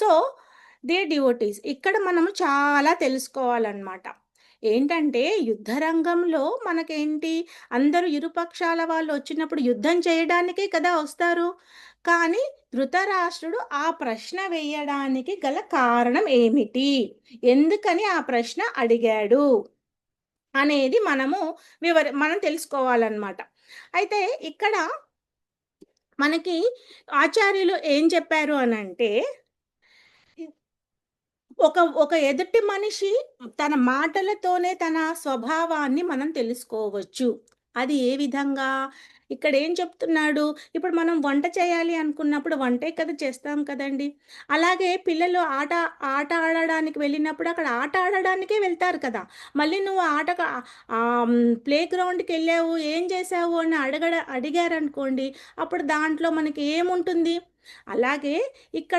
So they devotees. ఇక్కడ మనము చాలా తెలుసుకోవాలన్నమాట. ఏంటంటే యుద్ధ రంగంలో మనకేంటి? అందరూ ఇరుపక్షాల వాళ్ళు వచ్చినప్పుడు యుద్ధం చేయడానికే కదా వస్తారు. కానీ ధృతరాష్ట్రుడు ఆ ప్రశ్న వేయడానికి గల కారణం ఏమిటి? ఎందుకని ఆ ప్రశ్న అడిగాడు? అనేది మనము వివర మనం తెలుసుకోవాలన్నమాట. అయితే ఇక్కడ మనకి ఆచార్యులు ఏం చెప్పారు అని అంటే ఒక ఒక ఎదుటి మనిషి తన మాటలతోనే తన స్వభావాన్ని మనం తెలుసుకోవచ్చు. అది ఏ విధంగా? ఇక్కడ ఏం చెప్తున్నాడు? ఇప్పుడు మనం వంట చేయాలి అనుకున్నప్పుడు వంటే కదా చేస్తాం కదండి. అలాగే పిల్లలు ఆట ఆట ఆడడానికి వెళ్ళినప్పుడు అక్కడ ఆట ఆడడానికే వెళ్తారు కదా. మళ్ళీ నువ్వు ఆట ప్లే గ్రౌండ్కి వెళ్ళావు ఏం చేసావు అని అడగడ అడిగారనుకోండి అప్పుడు దాంట్లో మనకి ఏముంటుంది? అలాగే ఇక్కడ